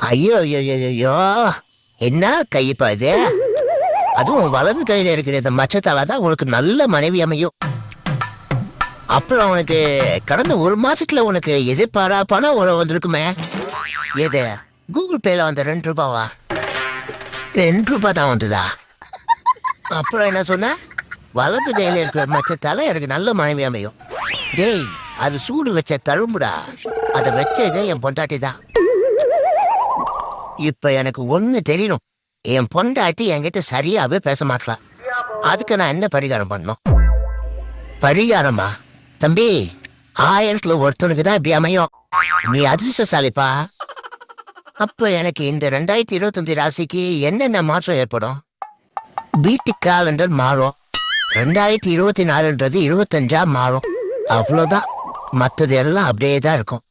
ஐயோ ஐயோ ஐயோ, என்ன கைப்பா இது? அதுவும் வலது கையில இருக்கிற இந்த மச்சத்தால தான் உனக்கு நல்ல மனைவி அமையும். அப்புறம் உனக்கு கடந்த ஒரு மாசத்துல உனக்கு எதிர்பாரா பணம் உறவு வந்திருக்குமே. எது? கூகுள் பேல வந்த ரெண்டு ரூபாவா? ரெண்டு ரூபா தான் வந்ததா? அப்புறம் என்ன சொன்ன? வலது கையில இருக்கிற மச்சத்தால எனக்கு நல்ல மனைவி அமையும். டேய் அது சூடு வச்ச தழும்புடா. அதை வச்சதே என் பொண்டாட்டி தான் இப்ப எனக்கு ஒண்ணு தெரியணும். என் பொண்டாட்டி என்கிட்ட சரியாவே பேச மாட்டா அதுக்கு நான் என்ன பரிகாரம் பண்ணும் பரிகாரமா? தம்பி ஆயிரத்துல ஒருத்தனுக்கு தான் இப்படி அமையும். நீ அதிர்ஷ்டசாலிப்பா. அப்ப எனக்கு இந்த ரெண்டாயிரத்தி இருபத்தஞ்சு ராசிக்கு என்னென்ன மாற்றம் ஏற்படும்? வீட்டு காலண்டர் மாறும். ரெண்டாயிரத்தி இருபத்தி நாலுன்றது இருபத்தஞ்சா மாறும். அவ்வளோதான் மற்றது எல்லாம் அப்படியே தான் இருக்கும்.